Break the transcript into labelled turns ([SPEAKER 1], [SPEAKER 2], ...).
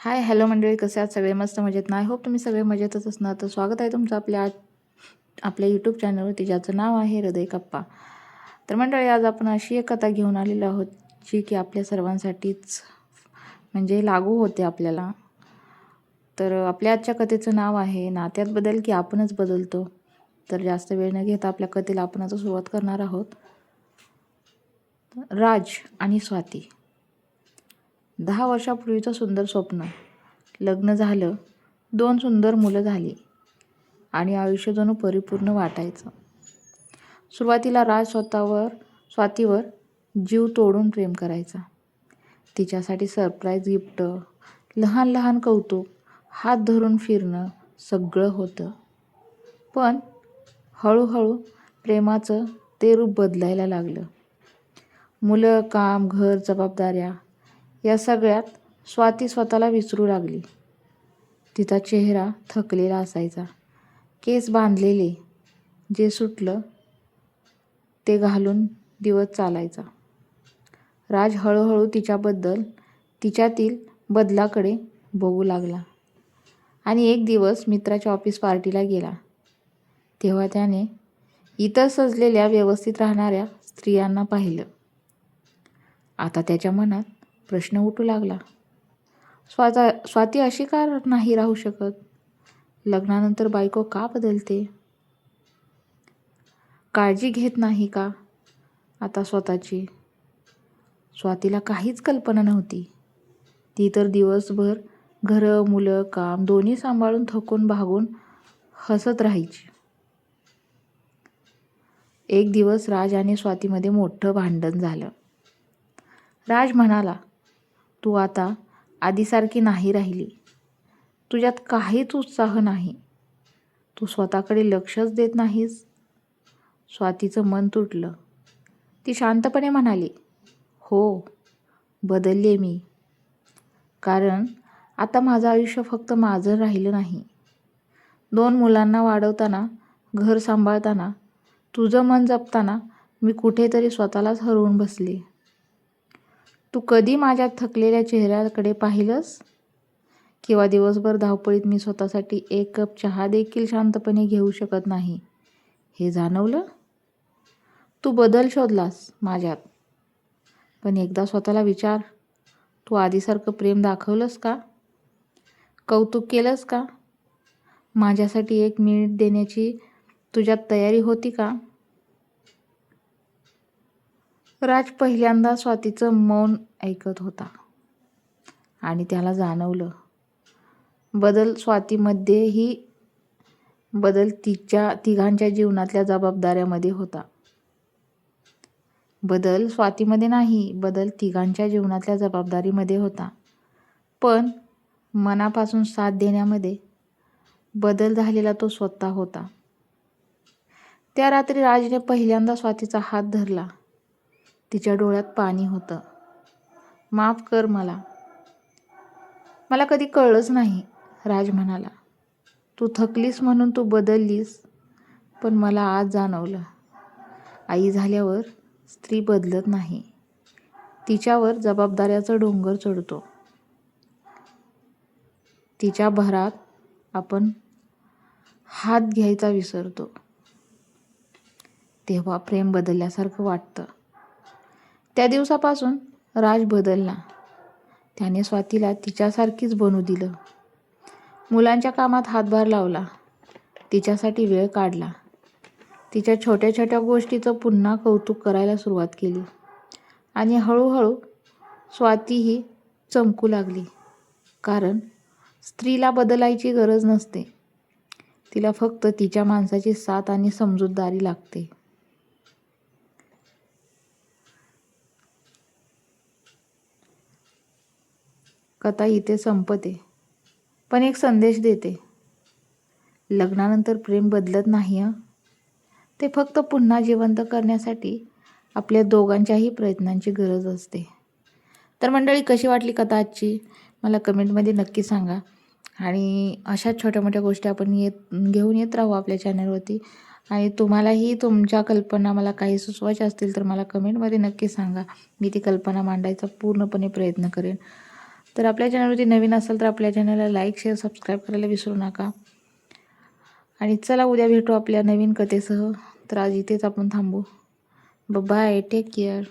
[SPEAKER 1] Hi hello मंडळी कसे आहात? सगळे मस्त मजेत ना? आय होप तुम्ही सगळे मजेतच असणार. तर स्वागत आहे तुमचं आपल्या आपल्या यूट्यूब चॅनलवरती ज्याचं नाव आहे हृदय कप्पा. तर मंडळी आज आपण अशी एक कथा घेऊन आलेलो आहोत जी की आपल्या सर्वांसाठीच म्हणजे लागू होते आपल्याला. तर आपल्या आजच्या कथेचं नाव आहे नात्यात बदल की आपणच बदलतो. तर जास्त वेळ न घेता आपल्या कथेला आपण आता सुरुवात करणार आहोत. राज आणि स्वाती. दहा वर्षापूर्वीचं सुंदर स्वप्न. लग्न झालं दोन सुंदर मुलं झाली आणि आयुष्य जणू परिपूर्ण वाटायचं. सुरुवातीला राज स्वतःवर स्वातीवर जीव तोडून प्रेम करायचा. तिच्यासाठी सरप्राईज गिफ्ट लहान लहान कौतुक हात धरून फिरणं सगळं होतं. पण हळूहळू प्रेमाचं ते रूप बदलायला लागलं. मुलं काम घर जबाबदाऱ्या या सगळ्यात स्वाती स्वतःला विसरू लागली. तिचा चेहरा थकलेला असायचा. केस बांधलेले जे सुटलं ते घालून दिवस चालायचा. राज हळूहळू तिच्याबद्दल तिच्यातील बदलाकडे बघू लागला. आणि एक दिवस मित्राच्या ऑफिस पार्टीला गेला. तेव्हा त्याने इतर सजलेल्या व्यवस्थित राहणाऱ्या स्त्रियांना पाहिलं. आता त्याच्या मनात प्रश्न उठू लागला. स्वाता स्वाती अशी का नाही राहू शकत? लग्नानंतर बायको का बदलते? काळजी घेत नाही का? आता स्वतःची. स्वातीला काहीच कल्पना नव्हती. ती तर दिवसभर घरं मुलं काम दोन्ही सांभाळून थकून भागून हसत राहायची. एक दिवस राज आणि स्वातीमध्ये मोठं भांडण झालं. राज म्हणाला तू आता आधीसारखी नाही राहिली. तुझ्यात काहीच उत्साह नाही. तू स्वतःकडे लक्षच देत नाहीस. स्वातीचं मन तुटलं. ती शांतपणे म्हणाली हो बदलले मी. कारण आता माझं आयुष्य फक्त माझं राहिलं नाही. दोन मुलांना वाढवताना घर सांभाळताना तुझं मन जपताना मी कुठेतरी स्वतःलाच हरवून बसले. तू कधी माझ्या थकलेल्या चेहऱ्याकडे पाहिलंस? किंवा दिवसभर धावपळीत मी स्वतःसाठी एक कप चहा देखील शांतपणे घेऊ शकत नाही हे जाणवलं? तू बदल शोधलास माझ्यात. पण एकदा स्वतःला विचार तू आधीसारखं प्रेम दाखवलंस का? कौतुक केलंस का? माझ्यासाठी एक मिनिट देण्याची तुझ्यात तयारी होती का? राज पहिल्यांदा स्वातीचं मौन ऐकत होता. आणि त्याला जाणवलं बदल स्वातीमध्येही बदल तिच्या तिघांच्या जीवनातल्या जबाबदाऱ्यामध्ये होता. बदल स्वातीमध्ये नाही बदल तिघांच्या जीवनातल्या जबाबदारीमध्ये होता. पण मनापासून साथ देण्यामध्ये बदल झालेला तो स्वतः होता. त्या रात्री राजने पहिल्यांदा स्वातीचा हात धरला. तिच्या डोळ्यात पाणी होतं. माफ कर मला. मला कधी कळलंच नाही राज म्हणाला. तू थकलीस म्हणून तू बदललीस पण मला आज जाणवलं. आई झाल्यावर स्त्री बदलत नाही. तिच्यावर जबाबदाऱ्याचा डोंगर चढतो. तिच्या भरात आपण हात घ्यायचा विसरतो. तेव्हा प्रेम बदलल्यासारखं वाटतं. त्या दिवसापासून राज बदलला. त्याने स्वातीला तिच्यासारखीच बनू दिलं. मुलांच्या कामात हातभार लावला. तिच्यासाठी वेळ काढला. तिच्या छोट्या छोट्या गोष्टीचं पुन्हा कौतुक करायला सुरुवात केली. आणि हळूहळू स्वातीही चमकू लागली. कारण स्त्रीला बदलायची गरज नसते. तिला फक्त तिच्या माणसाची साथ आणि समजूतदारी लागते. कथा इथे संपते पण एक संदेश देते. लग्नानंतर प्रेम बदलत नाही ते फक्त पुन्हा जिवंत करण्यासाठी आपल्या दोघांच्याही प्रयत्नांची गरज असते. तर मंडळी कशी वाटली कथा आजची? मला कमेंटमध्ये नक्की सांगा. आणि अशाच छोट्या मोठ्या गोष्टी आपण येत घेऊन येत राहू आपल्या चॅनलवरती. आणि तुम्हालाही तुमच्या कल्पना मला काही सुचवायच्या असतील तर मला कमेंटमध्ये नक्की सांगा. मी ती कल्पना मांडायचा पूर्णपणे प्रयत्न करेन. तर आपल्या चॅनलवरती नवीन असाल तर आपल्या चॅनलला लाईक शेअर सबस्क्राईब करायला विसरू नका. आणि चला उद्या भेटू आपल्या नवीन कथेसह. तर आज इथेच आपण थांबू. Bye take care